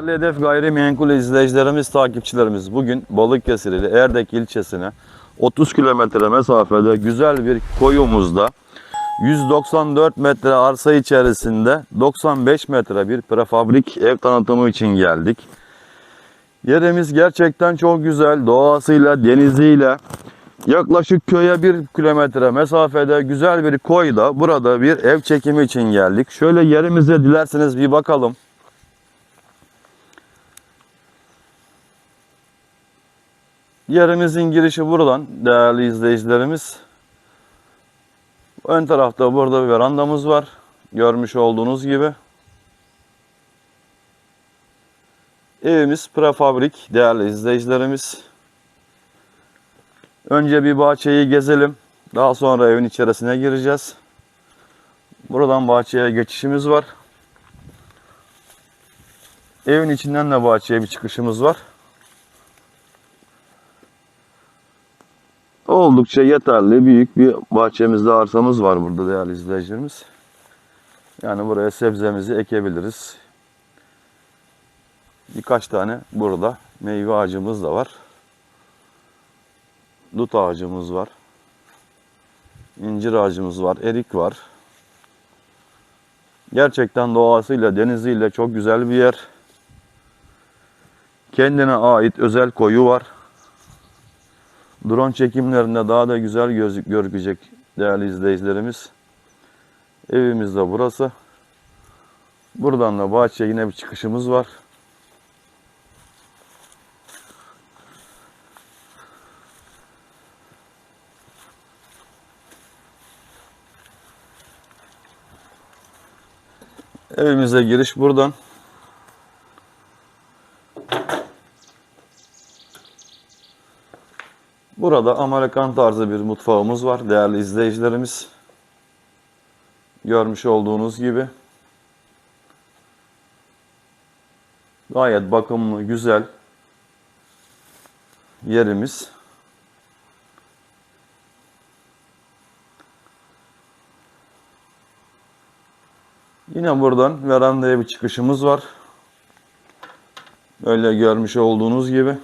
Değerli Hedef Gayrimenkul izleyicilerimiz, takipçilerimiz bugün Balıkesir ili Erdek ilçesine 30 kilometre mesafede güzel bir koyumuzda 194 metre arsa içerisinde 95 metre bir prefabrik ev tanıtımı için geldik. Yerimiz gerçekten çok güzel. Doğasıyla, deniziyle yaklaşık köye bir kilometre mesafede güzel bir koyda burada bir ev çekimi için geldik. Şöyle yerimize dilerseniz bir bakalım. Yerimizin girişi buradan değerli izleyicilerimiz. Ön tarafta burada bir verandamız var. Görmüş olduğunuz gibi. Evimiz prefabrik değerli izleyicilerimiz. Önce bir bahçeyi gezelim. Daha sonra evin içerisine gireceğiz. Buradan bahçeye geçişimiz var. Evin içinden de bahçeye bir çıkışımız var. Oldukça yeterli büyük bir bahçemizde arsamız var burada değerli izleyicilerimiz. Yani buraya sebzemizi ekebiliriz. Birkaç tane burada meyve ağacımız da var. Dut ağacımız var. İncir ağacımız var, erik var. Gerçekten doğasıyla, deniziyle çok güzel bir yer. Kendine ait özel koyu var. Drone çekimlerinde daha da güzel göz gözükecek değerli izleyicilerimiz. Evimiz de burası. Buradan da bahçeye yine bir çıkışımız var. Evimize giriş buradan. Burada Amerikan tarzı bir mutfağımız var değerli izleyicilerimiz. Görmüş olduğunuz gibi. Gayet bakımlı, güzel yerimiz. Yine buradan verandaya bir çıkışımız var. Böyle görmüş olduğunuz gibi.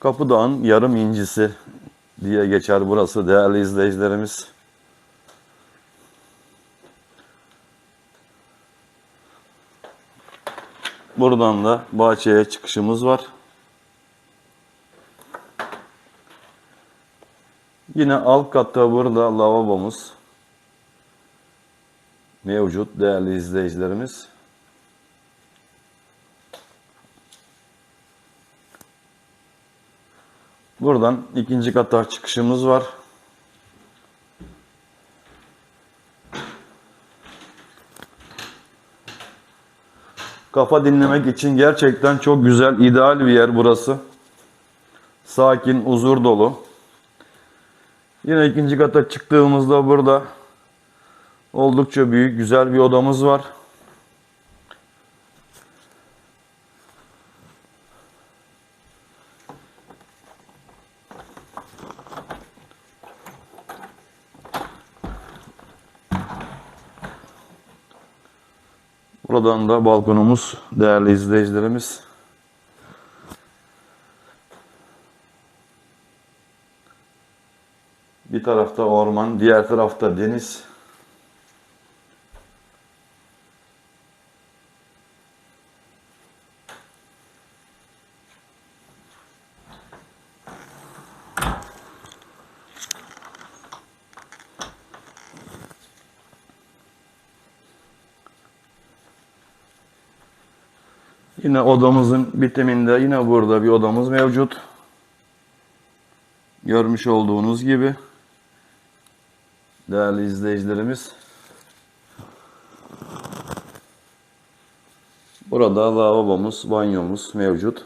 Kapıdağ'ın yarım incisi diye geçer burası değerli izleyicilerimiz. Buradan da bahçeye çıkışımız var. Yine alt katta burada lavabomuz mevcut değerli izleyicilerimiz. Buradan ikinci kata çıkışımız var. Kafa dinlemek için gerçekten çok güzel, ideal bir yer burası. Sakin, huzur dolu. Yine ikinci kata çıktığımızda burada oldukça büyük, güzel bir odamız var. Buradan da balkonumuz değerli izleyicilerimiz. Bir tarafta orman, diğer tarafta deniz. Yine odamızın bitiminde yine burada bir odamız mevcut. Görmüş olduğunuz gibi değerli izleyicilerimiz. Burada lavabomuz, banyomuz mevcut.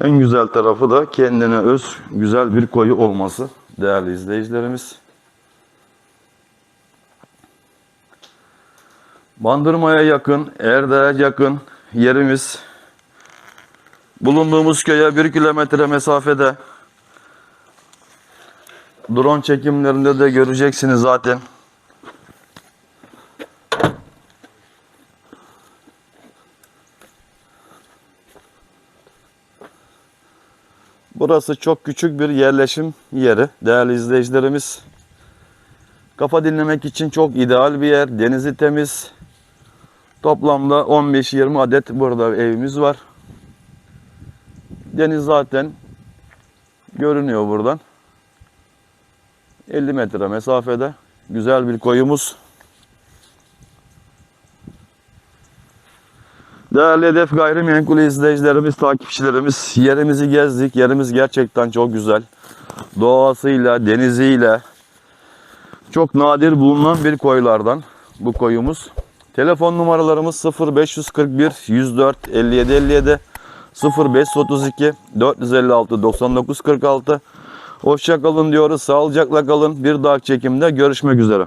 En güzel tarafı da kendine öz güzel bir koyu olması değerli izleyicilerimiz. Bandırma'ya yakın, Erdek'e yakın yerimiz. Bulunduğumuz köye bir kilometre mesafede. Drone çekimlerinde de göreceksiniz zaten. Burası çok küçük bir yerleşim yeri değerli izleyicilerimiz. Kafa dinlemek için çok ideal bir yer. Denizi temiz. Toplamda 15-20 adet burada evimiz var. Deniz zaten görünüyor buradan. 50 metre mesafede. Güzel bir koyumuz. Değerli Hedef Gayrimenkul izleyicilerimiz, takipçilerimiz, yerimizi gezdik. Yerimiz gerçekten çok güzel. Doğasıyla, deniziyle çok nadir bulunan bir koylardan bu koyumuz. Telefon numaralarımız 0541 104 57 57 0532 456 99 46. Hoşça kalın diyoruz. Sağlıcakla kalın. Bir dahaki çekimde görüşmek üzere.